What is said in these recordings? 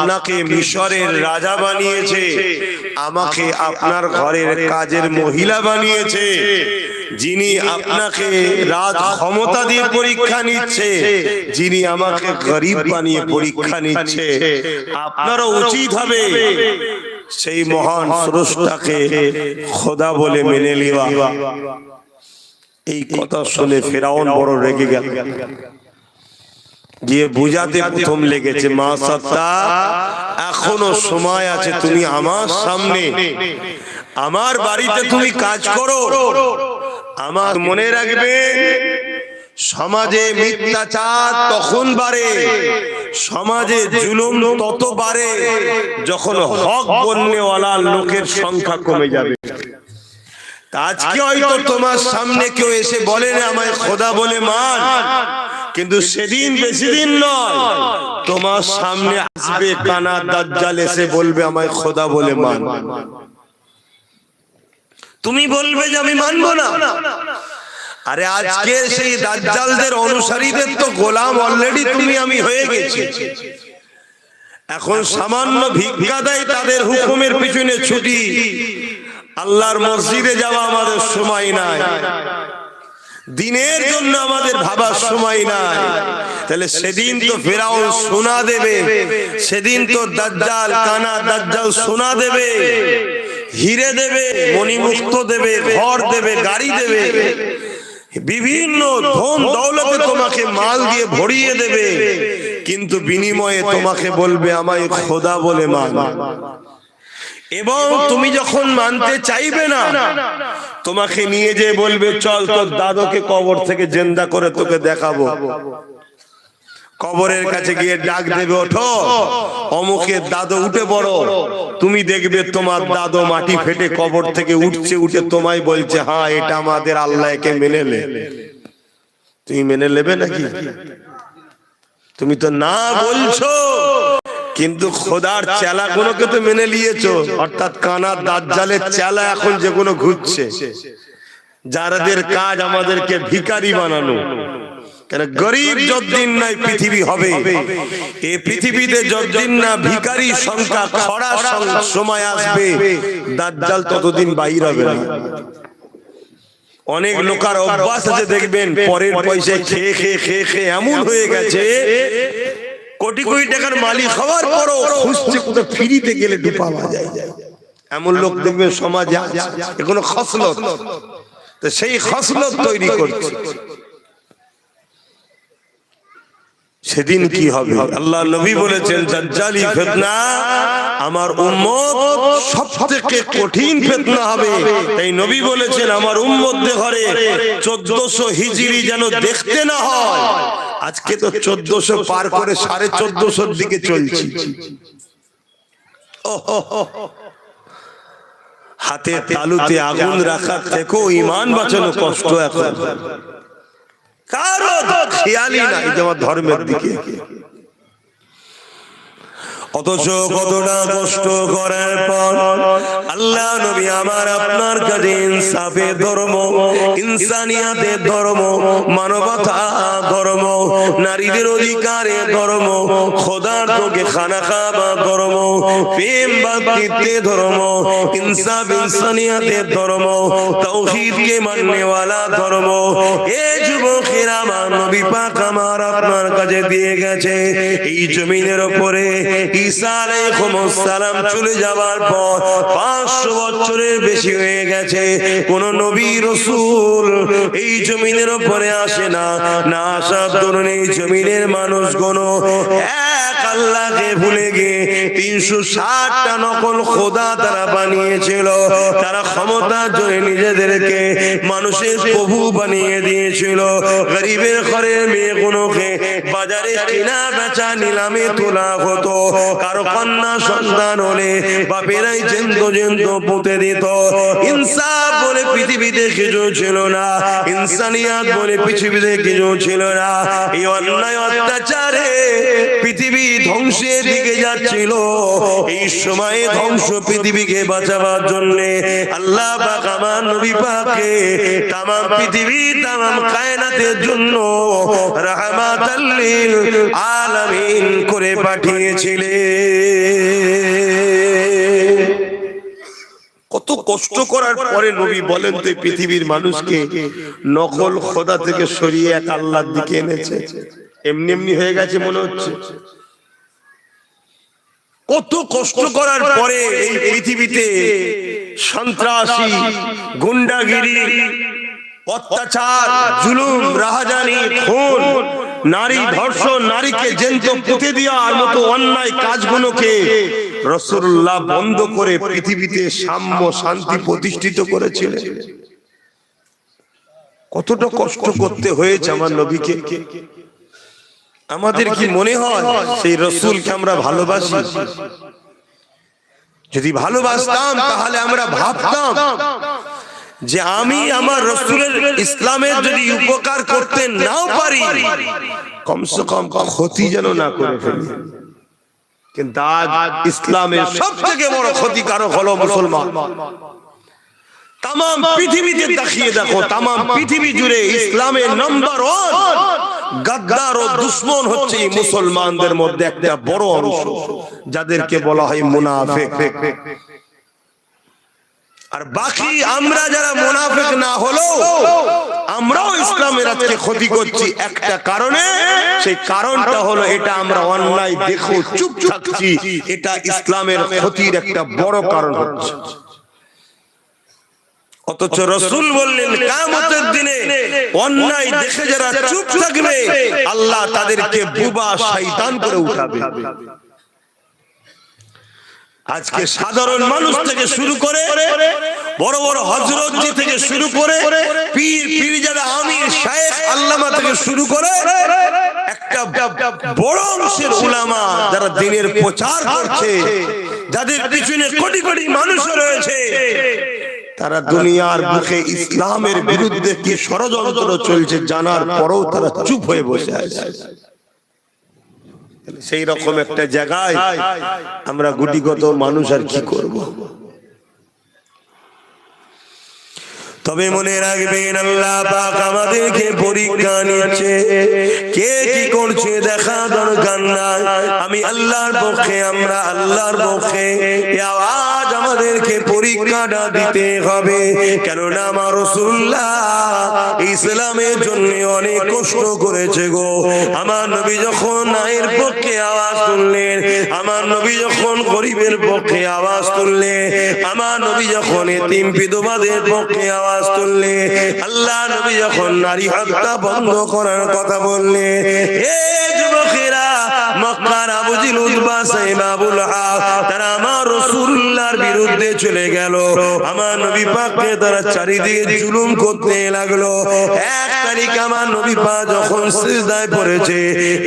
আপনাকে মিশরের রাজা বানিয়েছে আমাকে আপনার ঘরের কাজের মহিলা বানিয়েছে যিনি আপনাকে রাজ ক্ষমতা দিয়ে পরীক্ষা নিচ্ছে যিনি আমাকে গরিব বানিয়ে পরীক্ষা নিচ্ছে। আপনারও উচিত হবে সেই মহান স্রষ্টাকে খোদা বলে মেনে নেওয়া। এই কথা শুনে ফেরাউন বড় রেগে গেল। গিয়ে বুঝাতে প্রথম লেগেছে, মা সত্তা, এখনও সময় আছে তুমি আমার সামনে। আমার বাড়িতে তুমি কাজ করো। আমার মনে রাখবে, সমাজে মিথ্যাচার তখন বাড়ে, সমাজে জুলুম তত বাড়ে, যখন হক বলনেওয়ালা লোকের সংখ্যা কমে যাবে। আজকে হয়তো তোমার সামনে কেউ এসে বলে না আমায় খোদা বলে মান। কিন্তু সেদিন বেশি দিন নয়, তোমার সামনে আসবে কানা দাজ্জাল এসে বলবে আমায় খোদা বলে মান। তুমি বলবে যে আমি মানবো না। আরে আজকে সেই দাজ্জালদের অনুসারীদের তো গোলাম অলরেডি তুমি, আমি হয়ে গেছি। এখন সামান্য ভিক্ষা দেয় তাদের হুকুমের পিছনে ছুটি। আল্লাহর মসজিদে যাওয়া আমাদের সময় নাই। দিনের জন্য আমাদের ভাবার সময় নাই। তাহলে সেদিন তো ফেরাউন সোনা দেবে, সেদিন তো দাজ্জাল, কানা দাজ্জাল সোনা দেবে, হিরে দেবে, মণিমুক্ত দেবে, ঘর দেবে, গাড়ি দেবে, বিভিন্ন ধন দৌলতে তোমাকে মাল দিয়ে ভরিয়ে দেবে, কিন্তু বিনিময়ে তোমাকে বলবে, আমায় খোদা বলে মান। এবং তুমি যখন মানতে চাইবে না তোমাকে নিয়ে যে বলবে চল তোর দাদুকে কবর থেকে জেন্দা করে তোকে দেখাবো। কবরের কাছে গিয়ে ডাক দেবে ওঠো অমুকের দাদু উঠে বড় তুমি দেখবে তোমার দাদু মাটি ফেটে কবর থেকে উঠছে উঠে তোমায় বলছে হ্যাঁ এটা আমাদের আল্লাহকে মেনে নে তুমি মেনে নেবে নাকি? তুমি তো না বলছো। কিন্তু খোদার চেলা গুলোকে তো মেনে নিয়েছো। অর্থাৎ কানা দাজ্জালের চেলা এখন যেগুলো ঘুরছে। যারাদের কাজ আমাদেরকে ভিখারি বানানো। কেন গরিব যতদিন নাই পৃথিবী হবে। এই পৃথিবীতে না সংখ্যা খরা সময় আসবে। দাজ্জাল ততদিন বাহির হবে না। অনেক লোকার অভ্যাস আছে দেখবেন পরের পয়সায় খেয়ে খেয়ে খেয়ে খেয়ে এমন হয়ে গেছে। কোটি কোটি টাকার মালিক হওয়ার পরও খুঁজছে কোথাও ফিরিতে গেলে ডু পাওয়া যায় এমন লোক দেখবেন সমাজে আছে এগুলো খসলত। তো সেই খসলত তৈরি করছে। সেদিন কি হবে? আল্লাহ নবী বলেছেন দাজ্জালি ফিতনা আমার উম্মত সবথেকে কঠিন ফিতনা হবে। তাই নবী বলেছেন আমার উম্মতদের ঘরে 1400 হিজরি যেন দেখতে না হয়। আজকে তো চোদ্দশো পার করে সাড়ে 1400 দিকে চলছি। ওহ, হাতে তালুতে আগুন রাখার থেকেও ইমান বাঁচানো কষ্ট এখন। কারও তো খেয়ালই নাই যেমন ধর্মের দিকে। অথচ কতটা কষ্ট করার পর আল্লাহ নবী আমার আপনার কাছে ইনসাফের ধর্ম ইনসানিয়াতের ধর্ম, মানবতা ধর্ম, নারীদের অধিকারের ধর্ম খোদার তোকে খানা খাবা ধর্ম, প্রেম বাকিতে ধর্ম, ইনসাফ ইনসানিয়াতের ধর্ম তৌহিদকে মাননেওয়ালা ধর্ম। এ যুবকেরা আমার নবী পাক আমার আপনার কাছে দিয়ে গেছে। এই জমিনের উপরে ঈসা আলাইহিস চলে যাওয়ার পর 500 বছরের বেশি হয়ে গেছে। কোন নবী রাসূল এই জমিনের উপরে আসে না। না আসার দরুন এই জমিনের মানুষ কোন এক আল্লাহকে ভুলে গিয়ে তিনশো ষাটটা নকল খোদা তারা বানিয়েছিল। তারা ক্ষমতার জন্য নিজেদেরকে মানুষের প্রভু বানিয়ে দিয়েছিল। গরিবের ঘরের মেয়েগুলোকে বাজারে কেনা বেচা নিলামে তোলা হতো। কারও কন্যা সন্তান হলে বাপেরাই জেন্ত জেন্ত পুঁতে দিত। ইনসাফ বলে পৃথিবীতে কিছু ছিল না, ইনসানিয়াত বলে পৃথিবীতে কিছু ছিল না। এই অন্যায় অত্যাচারে পৃথিবী ধ্বংসের দিকে যাচ্ছিল। এই সময়ে ধ্বংস পৃথিবীকে বাঁচাবার জন্য আল্লাহ পাক আমার নবী পাককে তামাম পৃথিবী, তামাম কায়নাতের জন্য রাহমাতাল লিল আলামিন করে পাঠিয়েছিলেন। কত কষ্ট করার পরে নবী বলেন তো পৃথিবীর মানুষকে নকল খোদা থেকে সরিয়ে এক আল্লাহর দিকে এনেছে। এমনি এমনি হয়ে গেছে মনে হচ্ছে। কত কষ্ট করার পরে এই পৃথিবীতে সন্ত্রাসী, গুন্ডাগিরি, অত্যাচার, জুলুম, রাহাজানি, খুন নারী ধর্ষণ, নারীকে জেন্ত পুঁতে দেওয়ার মতো অন্যায় কাজগুলোকে রসুল্লাহ বন্ধ করে পৃথিবীতে সাম্য শান্তি প্রতিষ্ঠিত করেছিলেন। কতটা কষ্ট করতে হয়েছে আমার নবীকে। আমাদের কি মনে হয় সেই রসুলকে আমরা ভালোবাসি? যদি ভালোবাসতাম, তাহলে আমরা ভাবতাম যে আমি আমার রসুলের ইসলামের যদি উপকার করতে নাও পারি কমসে কম ক্ষতি যেন না করে ফেলি। কিন্তু আজ ইসলামের সব থেকে বড় ক্ষতিকারক হলো মুসলমান। তাম পৃথিবীতে দেখিয়ে দেখো তাম পৃথিবী জুড়ে ইসলামের নম্বর ওয়ান গাদ্দার ও দুশ্মন হচ্ছে মুসলমানদের মধ্যে একটা বড় অংশ যাদেরকে বলা হয় মুনাফেক। আর বাকি আমরা যারা মুনাফেক না হলো, আমরাও ইসলামের আজকে ক্ষতি করছি। একটা কারণে, সেই কারণটা হলো এটা আমরা অন্যায় দেখো চুপ থাকছি। এটা ইসলামের ক্ষতির একটা বড় কারণ হচ্ছে। অথচ রসুল বললেন কামতের দিনে অন্যায় দেখে যারা চুপ থাকবে, আল্লাহ তাদেরকে বুবা, শয়তান করে উঠাবে। আজকে সাধারণ মানুষ থেকে শুরু করে বড় বড় হজরত থেকে শুরু করে পীর পীর যারা আমির শায়েখ আল্লামা থেকে শুরু করে একটা বড় অংশের উলামা যারা দিনের প্রচার করছে যাদের পিছনে কোটি কোটি মানুষ রয়েছে তারা দুনিয়ার মুখে ইসলামের বিরুদ্ধে কি ষড়যন্ত্র চলছে জানার পরেও তারা চুপ হয়ে বসে আছে। সেই রকম একটা জায়গায় আমরা গুটিগত মানুষ আর কি করব? তবে মনে রাখবেন আল্লাহ পাক আমাদেরকে পরীক্ষা নিচ্ছে কে কি করছে দেখা দরকার নাই। আমি আল্লাহর পক্ষে, আমরা আল্লাহর পক্ষে আওয়াজ আমাদেরকে পরীক্ষাটা দিতে হবে। কেননা আমার রসুল্লাহ ইসলামের জন্য অনেক কষ্ট করেছে গো। আমার নবী যখন নায়ের পক্ষে আওয়াজ তুললেন, আমার নবী যখন গরিবের পক্ষে আওয়াজ তুললেন, আমার নবী যখন এতিম বিধবাদের পক্ষে আওয়াজ তুললে আল্লাহ নবী যখন নারী হত্যা বন্ধ করার কথা বললে হে যুবকেরা, মক্কার আবুজিল উদ্বা সাহেব আবুল হাক তারা আমার রসুল্লাহর বিরুদ্ধে চলে গেল। আমার নবী পাককে তারা চারিদিকে জুলুম করতে লাগল। এক তারিখ আমার নবী পাক যখন সিজদায় পড়েছে,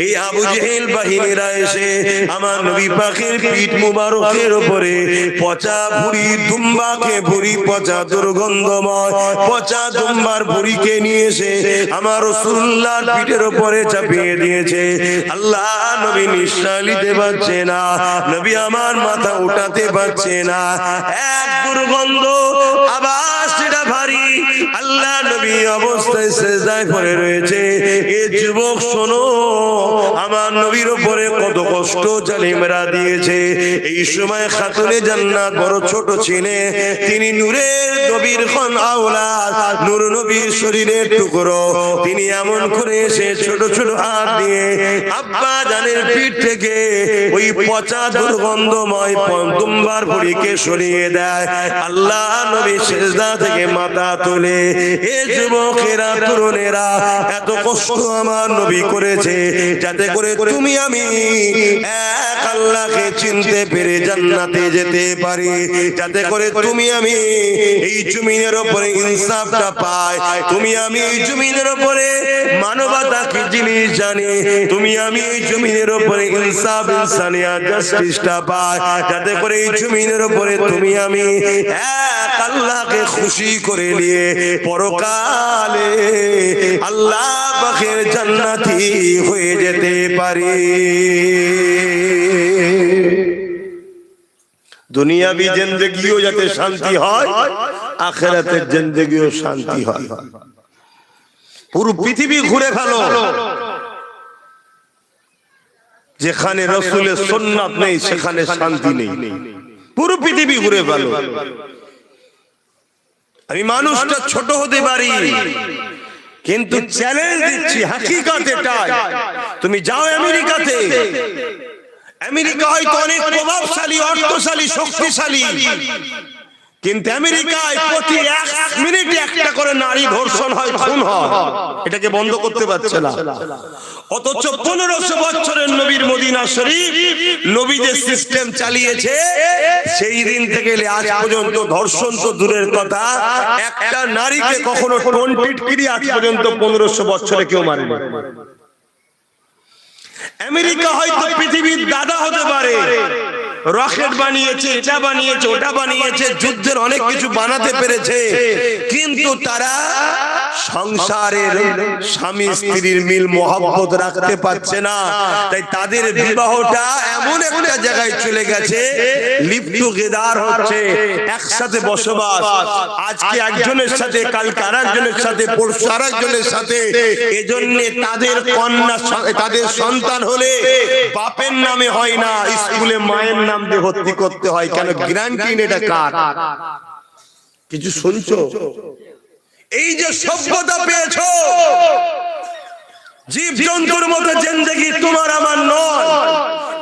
এই আবু জেহেল বাহিনীরা এসে আমার নবী পাকের পিঠ মুবারকের উপরে পচা ভুড়ি দুম্বাকে ভুড়ি, পচা দুর্গন্ধময় পচা দুম্বার বুড়িকে নিয়ে এসে আমার রসুল্লাহর পিঠের উপরে চাপিয়ে দিয়েছে। আল্লাহ নবী নিঃশ্বাস নিতে পারছে না, নবী আমার মাথা উঠাতে পারছে না। এক দুর্গন্ধ আবার সেটা ভারী আল্লাহ নবী অবস্থায় সেজদায় পড়ে রয়েছে। এ যুবক, শোনো, আমার নবীর উপরে কত কষ্ট জালিমরা দিয়েছে। এই সময় খাতুনে জান্নাত বড় ছোট ছিলে। তিনি নূরের নবীর খন আওলাদ, নূর নবীর শরীরের টুকরো। তিনি এমন করে এসে ছোট ছোট হাত দিয়ে আব্বা জানের পিঠ থেকে ওই পচা দুর্গন্ধময় পন্তুম্বার ভুড়িকে সরিয়ে দেয়। আল্লাহ নবী সেজদা থেকে মাথা তোলে এ যুবকেরা, তরুণেরা, এত কষ্ট আমার নবী করেছে, যাতে করে তুমি আমি এক আল্লাহকে চিনতে পেরে জান্নাতে যেতে পারি। যাতে করে তুমি আমি এই জমিনের উপরে ইনসাফটা পাই। তুমি আমি এই জমিনের উপরে মানবতা কি জিনিস জানি। তুমি আমি এই জমিনের উপরে ইনসাফ, ইনসানিয়া, জাস্টিসটা পাই। যাতে করে এই জমিনের উপরে তুমি আমি এক আল্লাহকে খুশি করে নিয়ে পরকালে আল্লাহ পাখের জান্নাতি হয়ে যেতে পারি। দুনিয়াবি জিন্দগিও যাতে শান্তি হয় আখেরাতের জিন্দগিও শান্তি হয়। পুরো পৃথিবী ঘুরে ফেলো। যেখানে রসুলের সোননাথ নেই, সেখানে শান্তি নেই। পুরো পৃথিবী ঘুরে ফেলো। আমি মানুষটা ছোট হতে পারি। কিন্তু চ্যালেঞ্জ দিচ্ছি, হাকিকত এটাই। তুমি যাও আমেরিকাতে। আমেরিকা হয়তো অনেক প্রভাবশালী, অর্থশালী, শক্তিশালী। কিন্তু আমেরিকায় প্রতি এক মিনিটে একটা করে নারী ধর্ষণ হয়, খুন হয়। এটাকে বন্ধ করতে পারছে না। অথচ পনেরোশো বছরের নবীর মদিনা শরীফ নবীদের সিস্টেম চালিয়েছে। সেই দিন থেকে আজ পর্যন্ত ধর্ষণ তো দূরের কথা। একটা নারীকে কখনো আজ পর্যন্ত পনেরোশো বছরে কেউ মারেনি। আমেরিকা হয়তো পৃথিবীর দাদা হতে পারে। রকেট বানিয়েছে এটা বানিয়েছে ওটা বানিয়েছে যুদ্ধের অনেক কিছু বানাতে পেরেছে। কিন্তু তারা সংসারের স্বামী স্ত্রীর মিল মহব্বত রাখতে পারছে না। তাই তাদের বিবাহটা এমন একটা জায়গায় চলে গেছে, লিপ্ত গেদার হচ্ছে, একসাথে বসবাস। আজকে একজনের সাথে, কালকে আর একজনের সাথে, পরশু আর একজনের সাথে। এজন্য তাদের কন্যা তাদের সন্তান হলে বাপের নামে হয় না, স্কুলে মায়ের নাম দিয়ে ভর্তি করতে হয়। কেন গ্যারান্টি এটা কার? কিছু শুনছো? এই যে সভ্যতা পেয়েছ জীব জন্তুর মতো জিন্দগি তোমার আমার নয়।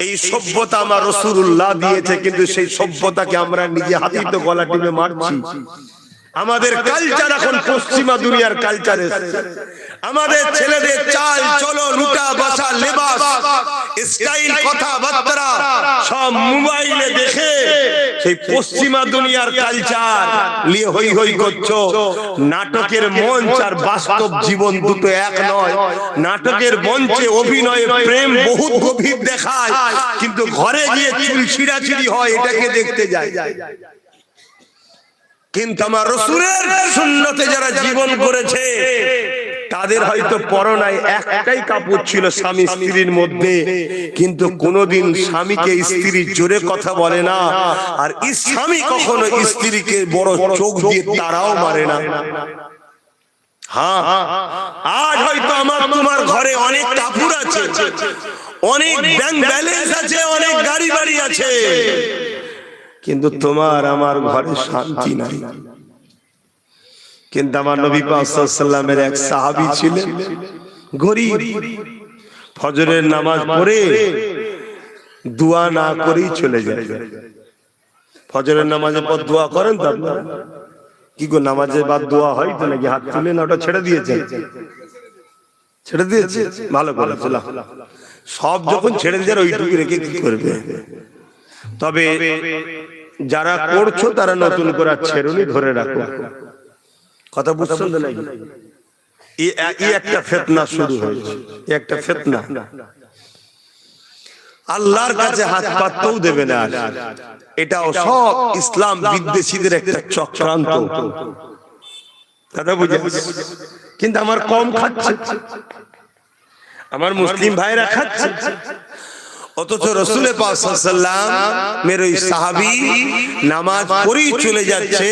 এই সভ্যতা আমার রসুল্লাহ দিয়েছে কিন্তু সেই সভ্যতাকে আমরা নিজে হাতির তো গলা টিপে মারছি। আমাদের কালচার এখন পশ্চিমা দুনিয়ার কালচার আমাদের ছেলেদের চাল চলো লুটা বসা লেবাস। স্টাইল কথাবার্তা সব মোবাইলে দেখে সেই পশ্চিমা দুনিয়ার কালচার নিয়ে হই হই করছ। নাটকের মঞ্চ আর বাস্তব জীবন দুটো এক নয়। নাটকের মঞ্চে অভিনয়ে প্রেম বহুত গভীর দেখায়। কিন্তু ঘরে গিয়ে চুল ছিঁড়াছিড়ি হয় এটাকে দেখতে যায়। কিন্তু আমার রসুরের সুন্নতে যারা জীবন করেছে, তাদের হয়তো পরনায় একটাই কাপড় ছিল স্বামী স্ত্রীর মধ্যে, কিন্তু কোনোদিন স্বামীকে স্ত্রী জোরে কথা বলে না, আর স্বামী কখনো স্ত্রীকে বড় চোখ দিয়ে তারাও মারে না। হ্যাঁ আজ হয়তো আমার তোমার ঘরে অনেক আছে অনেক আছে, অনেক গাড়ি বাড়ি আছে কিন্তু তোমার আমার ঘরে শান্তি নাই। কিন্তু আমার নবী পাকের এক সাহাবী ছিলেন গরিব। ফজরের নামাজ পড়ে দোয়া না করেই চলে যায়। ফজরের নামাজের পর দোয়া করেন তো আপনারা কি গো নামাজের বাদ দোয়া হয় তো নাকি? হাত তুলে না ওটা ছেড়ে দিয়েছে ছেড়ে দিয়েছে ভালো করে সব যখন ছেড়ে দিয়ে ওইটুকু রেখে কি করবে? তবে যারা করছ তারা নতুন করে ছেড়ুনি ধরে রাখো। কথা বুঝছেন তো নাকি? এই একটা ফেতনা শুরু হয়েছে। একটা ফেতনা। আল্লাহর কাছে হাত পাততেও দেবে না। এটাও সব ইসলাম বিদ্বেষীদের একটা চক্রান্ত। কথা বুঝে। কিন্তু আমার কম খাচ্ছে। আমার মুসলিম ভাইরা খাচ্ছে। অথচ রসুলের মের ওই সাহাবি নামাজ পড়েই চলে যাচ্ছে।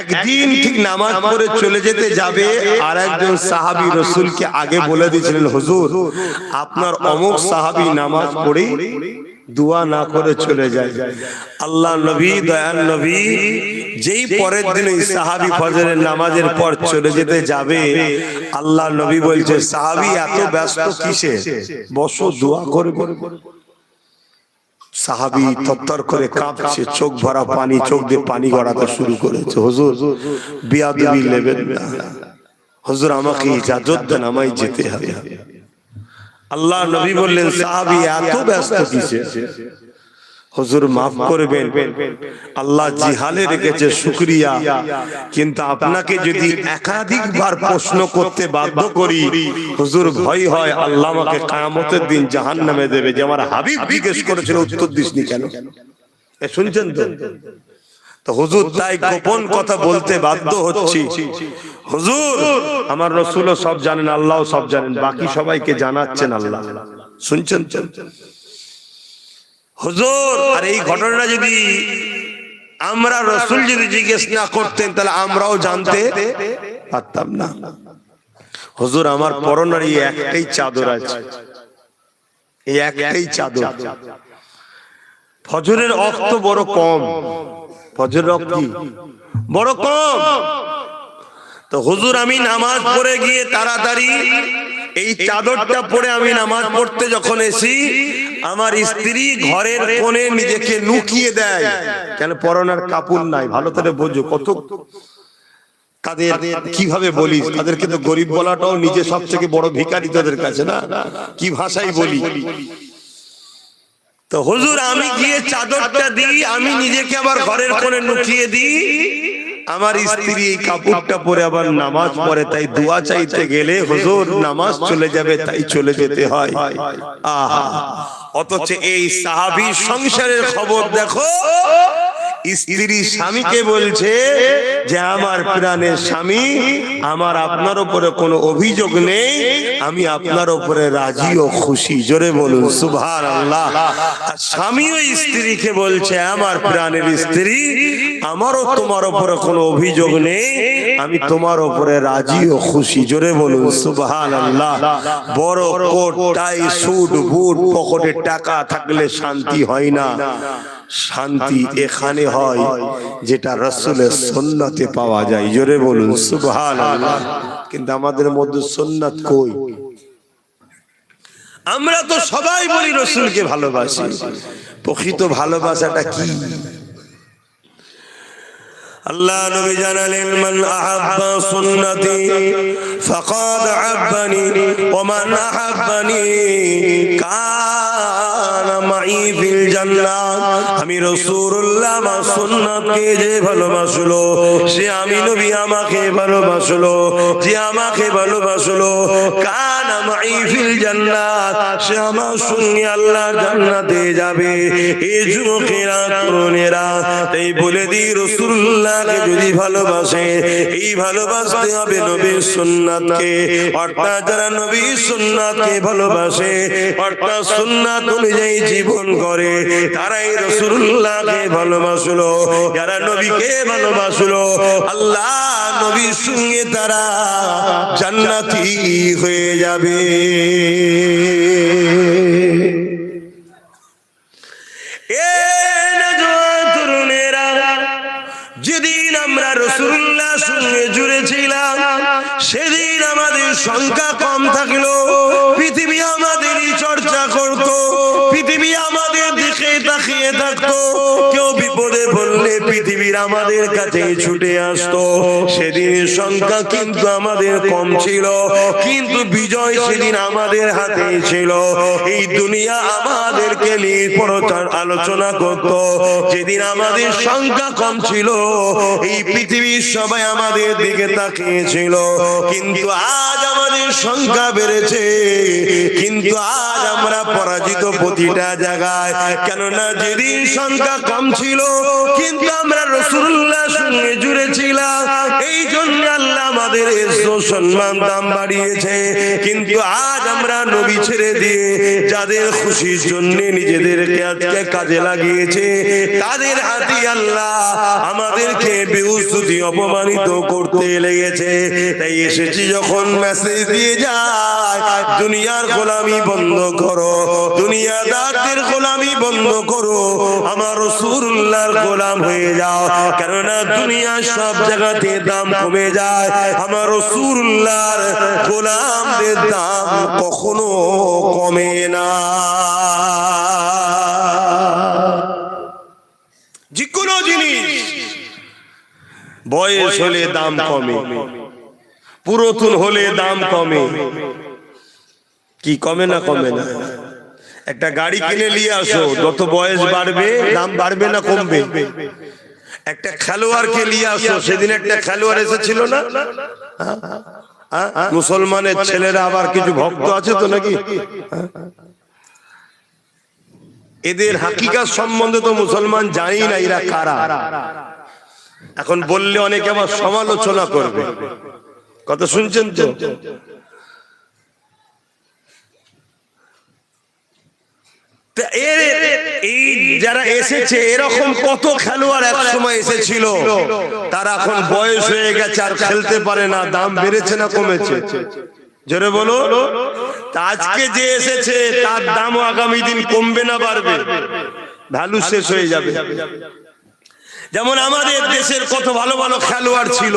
একদিন ঠিক নামাজ পড়ে চলে যেতে যাবে। আর একজন সাহাবি রসুলকে আগে বলে দিয়েছিলেন হুজুর আপনার অমুক সাহাবি নামাজ পড়েই দোয়া না করে চলে যায়। আল্লাহ নবী, দয়াল নবী, যেই পরের দিন ওই সাহাবি ফজরের নামাজের পর চলে যেতে যাবে, আল্লাহ নবী বলছে, সাহাবি, এত ব্যস্ত কিসে? বসো, দোয়া করে। করে সাহাবি তত্তর করে কাঁপছে, চোখ ভরা পানি, চোখ দিয়ে পানি গড়াতে শুরু করেছে। হুজুর, বিয়াদবি নেবেন না। হুজুর, আমাকে ইজাজত দেন, আমায় যেতে হবে। আল্লাহ নবী বললেন সাহাবি এত ব্যস্ত কিসে? হুজুর মাফ করবেন। আল্লাহ জিহালে রেখেছে শুক্রিয়া। কিন্তু আপনাকে যদি একাধিকবার প্রশ্ন করতে বাধ্য করি হুজুর ভয় হয় আল্লাহ আমাকে কায়ামতের দিন জাহান নামে দেবে। যে আমার হাবিব জিজ্ঞেস করেছিল উত্তর দিসনি কেন? এ শুনছেন তো? হুজুর তাই গোপন কথা বলতে বাধ্য হচ্ছি। হুজুর আমার রসুলও সব জানেন আল্লাহ সব জানেন বাকি সবাইকে জানাচ্ছেন আল্লাহ। শুনছেন? হুজুর আর এই ঘটনাটা যদি আমরা রসুল যদি জিজ্ঞেস না করতেন তাহলে আমরাও জানতে পারতাম না। হুজুর আমার পরনার এই একটাই চাদর আছে। এই একটাই চাদর। ফজরের অক্ত বড় কম। বড় কম। তো হুজুর, আমি নামাজ পড়ে গিয়ে তাড়াতাড়ি এই চাদরটা পরে আমি নামাজ পড়তে যখন এসি, আমার স্ত্রী ঘরের কোণে নিজেকে লুকিয়ে দেয়। কেন পরনার কাপড় নাই? ভালো করে বোঝো কত তাদের কীভাবে বলি তাদেরকে তো গরিব বলাটাও নিজে সব থেকে বড় ভিখারি তাদের কাছে, না? কি ভাষাই বলি? তো হুজুর আমি গিয়ে চাদরটা দিই আমি নিজেকে আবার ঘরের কোণে লুকিয়ে দিই। আমার স্ত্রী এই কাপড়টা পরে আবার নামাজ পড়ে, তাই দোয়া চাইতে গেলে হুজুর নামাজ চলে যাবে, তাই চলে যেতে হয়। আহা। অথচ এই সাহাবী সংসারের খবর দেখো, স্ত্রী স্বামীকে বলছে যে, আমার প্রাণের স্বামী, আমার আপনার উপরে কোনো অভিযোগ নেই, আমি আপনার উপরে রাজি ও খুশি। জোরে বলুন সুভান আল্লাহ স্বামীও স্ত্রীকে বলছে, আমার প্রাণের স্ত্রী আমারও তোমার উপরে কোনো অভিযোগ নেই। আমি তোমার উপরে রাজি ও খুশি। জোরে বলুন সুবহান আল্লাহ বড় কোট, টাই স্যুট বুট, পকেটে টাকা থাকলে শান্তি হয় না। শান্তি এখানে হয় যেটা রসুলের সন্ন্যতে পাওয়া যায়। জোরে বলুন সুবহান আল্লাহ কিন্তু আমাদের মধ্যে সন্ন্যত কই? আমরা তো সবাই বলি রসুলকে ভালোবাসি। প্রকৃত ভালোবাসাটা কি? আল্লাহ নবী জানালেন মান আহাব্বা সুন্নতি ফাকাদ আহাব্বানি ওয়া মান আহাব্বানি কানা মাই ফিল আমি নবী আমাকে ভালোবাসলো, যে আমাকে ভালোবাসলো। কানা জান্নাত, সে আমার সঙ্গে আল্লাহ জান্নাতে যাবে। এই যুবকেরা বলে দিই, রাসূলুল্লাহকে যদি ভালোবাসে, এই ভালোবাসতে হবে নবীর সুন্নাতকে। অর্থাৎ যারা নবীর সুন্নাতকে ভালোবাসে, অর্থাৎ সুন্নাত অনুযায়ী জীবন করে। তারাই রাসূলুল্লাহকে ভালোবাসলো, যারা নবীকে ভালোবাসলো, আল্লাহ নবীর সঙ্গে তারা জান্নাতি হয়ে যাবে। যেদিন আমরা রসুল্লাহ সঙ্গে জুড়েছিলাম, সেদিন আমাদের সংখ্যা কম থাকল। পৃথিবীর আমাদের কাছে ছুটে আসতো। সেদিন সংখ্যা কিন্তু আমাদের কম ছিল, কিন্তু বিজয় সেদিন আমাদের হাতে ছিল। এই দুনিয়া আমাদেরকে নিয়ে প্রচার আলোচনা করত। যেদিন আমাদের সংখ্যা কম ছিল, এই পৃথিবীর সবাই আমাদের দিকে তাকিয়েছিল। কিন্তু আজ আমাদের সংখ্যা বেড়েছে, কিন্তু আজ আমরা পরাজিত প্রতিটা জায়গায়। কেননা যেদিন সংখ্যা কম ছিল, কিন্তু আমরা রসুল্লাহ সঙ্গে জুড়েছিলাম। এই জন্য আল্লাহ আমাদের সম্মান দাম বাড়িয়েছে। কিন্তু আজ আমরা নবী ছেড়ে দিয়ে যাদের খুশির জন্য নিজেদেরকে কাজে লাগিয়েছে, তাদের আল্লাহ আমাদেরকে অপমানিত করতে লেগেছে। তাই এসেছি যখন মেসেজ দিয়ে যায়, দুনিয়ার গোলামি বন্ধ করো, দুনিয়াদারদের গোলামি বন্ধ করো, আমার রসুল্লাহর গোলাম হয়ে যাও। কেননা দুনিয়ার সব জায়গাতে দাম কমে যায়। আমার রসুল্লাহর গোলামদের দাম কখনো কমে না। যে কোনো জিনিস বয়স হলে দাম কমে। পুরাতন হলে দাম কমে। কি কমে না কমে না? একটা গাড়ি কিনে নিয়ে আসো যত বয়স বাড়বে দাম বাড়বে না কমবে। একটা খেলোয়াড়কে নিয়ে আসো, সেদিন একটা খেলোয়াড় এসেছিল না? হ্যাঁ? মুসলমানের ছেলেরা আবার কিছু ভক্ত আছে তো নাকি? হ্যাঁ? এদের হাকিকার সম্বন্ধে তো মুসলমান জানি না, এরা কারা? এখন বললে অনেকে আবার সমালোচনা করবে। কথা শুনছেন তো তা এর এই যারা এসেছে এরকম কত খেলোয়াড় এক সময় এসেছিল। তারা এখন বয়স হয়ে গেছে আর খেলতে পারে না দাম বেড়েছে না কমেছে। জোরে বলো। আজকে যে এসেছে তার দামও আগামী দিন কমবে না বাড়বে। ভ্যালু শেষ হয়ে যাবে। যেমন আমাদের দেশের কত ভালো ভালো খেলোয়াড় ছিল।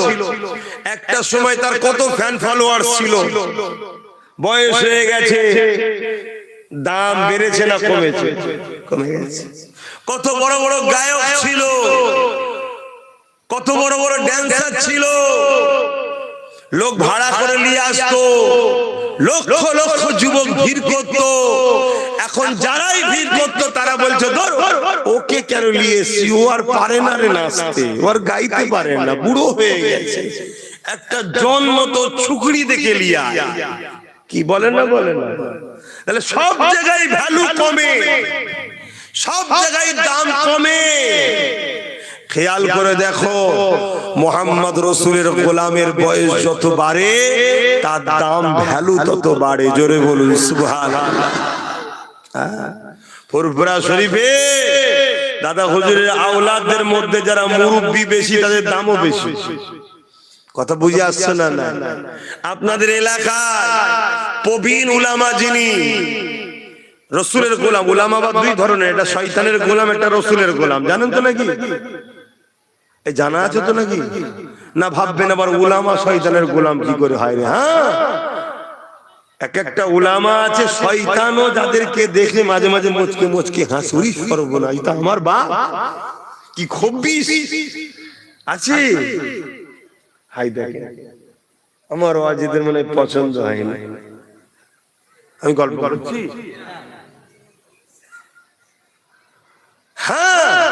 একটা সময় তার কত ফ্যান ফলোয়ার ছিল। বয়স হয়ে গেছে। দাম বেড়েছে না কমেছে? কমে গেছে। কত বড় বড় গায়ক ছিল? কত বড় বড় ড্যান্সার ছিল? লোক ভাড়া করে নিয়ে আসতো। লক্ষ লক্ষ যুবক ভিড় করত। এখন যারাই ভিড় করত তারা বলছে ধর ওকে কেন নিয়ে এসছি? ও আর পারে না রে নাচতে। ও আর গাইতে পারে না। বুড়ো হয়ে গেছে। একটা জন্ম তো ছুকড়ি দেখে লিয়া কি বলে না বলে না? তাহলে সব জায়গায় ভ্যালু কমে। সব জায়গায় দাম কমে। খেয়াল করে দেখো মোহাম্মদ রসুলের গোলামের বয়স যত বাড়ে তার দাম ভ্যালু তত বাড়ে। জোরে বলুন সুবহান ফুরফুরা শরীফে দাদা হুজুরের আওলাদের মধ্যে যারা মুরব্বী বেশি তাদের দামও বেশি। কথা বুঝে আসছে না না আপনাদের এলাকায় প্রবীণ উলামা যিনি, রসুলের গোলাম, উলামা বা দুই ধরনের, এটা শয়তানের গোলাম, একটা রসুলের গোলাম। জানেন তো নাকি? জানা আছে তো নাকি? না ভাববেন আবার উলামা শয়তানের গোলাম কি করে হয় রে হ্যাঁ? এক একটা উলামা আছে, শয়তানও যাদেরকে দেখে মাঝে মাঝে মুচকে মুচকে হাসুরি তা আমার বাপ। কি খব্বিস? আছে? হাই দেখে আমার ওয়াজিদের মনে পছন্দ হয় না আমি গল্প করছি? হ্যাঁ।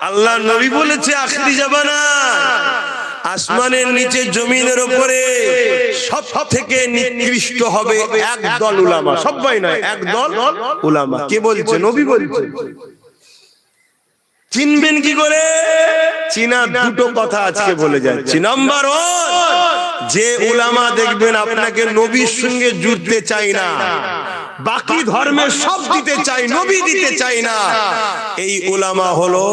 আল্লাহ নবী বলেছে আখরি জামানা আসমানের নিচে জমিনের উপরে সব থেকে নিকৃষ্ট হবে এক দল উলামা। সবাই নয় এক দল উলামা। কে বলছে? নবী বলছে। চিনবেন কি করে? চিনা দুটো কথা আজকে বলে যাচ্ছি। নাম্বার যে উলামা দেখবেন আপনাকে নবীর সঙ্গে জুড়তে চাই না। বাকি ধর্মের সব দিতে চাই নবী দিতে চাই না। এই উলামা হলো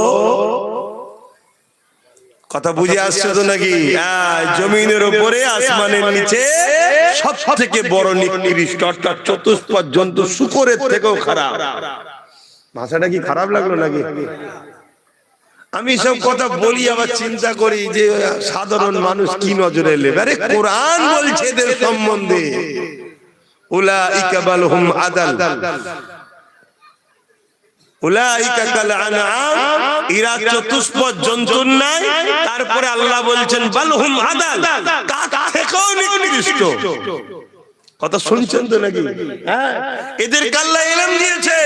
কথা বুঝে আসছে তো নাকি? হ্যাঁ, জমিনের উপরে আসমানের নিচে সব থেকে বড় নিকৃষ্ট অর্থাৎ চতুষ্পদ জন্তু শুকরের থেকেও খারাপ। ভাষাটা কি খারাপ লাগল নাকি? আমি সব কথা বলি আবার চিন্তা করি যে সাধারণ মানুষ কি নজরে নেবে? আরে কোরআন বলছে এদের সম্বন্ধে। আদাল। আনআম। ইরা চতুষ্পদ জন্তুর নাই। তারপরে আল্লাহ বলছেন বালহুম আদাল। থেকেও নিকৃষ্ট? কথা শুনছেন তো নাকি? হ্যাঁ। এদের কাল্লা এলাম দিয়েছে।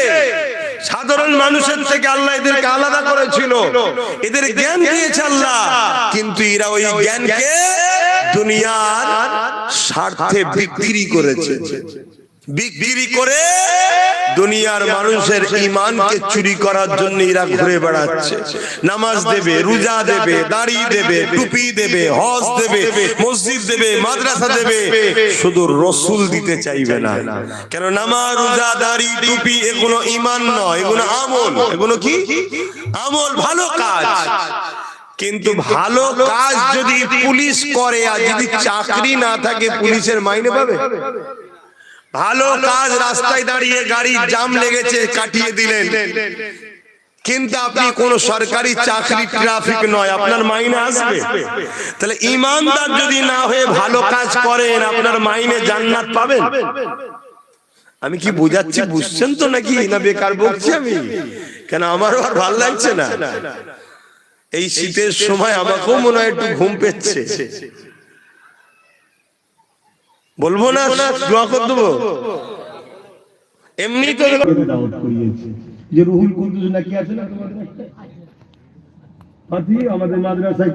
সাধারণ মানুষের থেকে আল্লাহ এদেরকে আলাদা করেছিল। এদের জ্ঞান দিয়েছে আল্লাহ। কিন্তু এরা ওই জ্ঞানকে দুনিয়ার স্বার্থে বিক্রি করেছে। বিক্রি করে দুনিয়ার মানুষের ইমানকে চুরি করার জন্য এরা ঘুরে বেড়াচ্ছে। নামাজ দেবে রোজা দেবে দাড়ি দেবে টুপি দেবে হজ দেবে মসজিদ দেবে মাদ্রাসা দেবে শুধু রসুল দিতে চাইবে না। কেন নামাজ রোজা দাড়ি টুপি এগুলো ইমান নয় এগুলো আমল। এগুলো কি? আমল ভালো কাজ। কিন্তু ভালো কাজ যদি পুলিশ করে আর যদি চাকরি না থাকে পুলিশের মাইনে পাবে? ভালো কাজ রাস্তায় দাঁড়িয়ে গাড়ি জাম লেগেছে কাটিয়ে দিলেন। কিন্তু আপনি কোন সরকারি চাকরি ট্রাফিক নয় আপনার মাইনে আসবে। তাহলে ইমানদার যদি না হয়ে ভালো কাজ করেন আপনার মাইনে জান্নাত পাবেন। আমি কি বুঝাচ্ছি বুঝছেন তো নাকি? না বেকার বলছি আমি? কেন আমারও আর ভালো লাগছে না? এই শীতের সময় আমাকেও মনে হয় একটু ঘুম পেচ্ছে বলব না? দোয়া করে দেবো। এমনি তো যে রুহুল কুদ্দুস নাকি আছে না তোমাদের একটা? আমাদের মাদ্রাসায়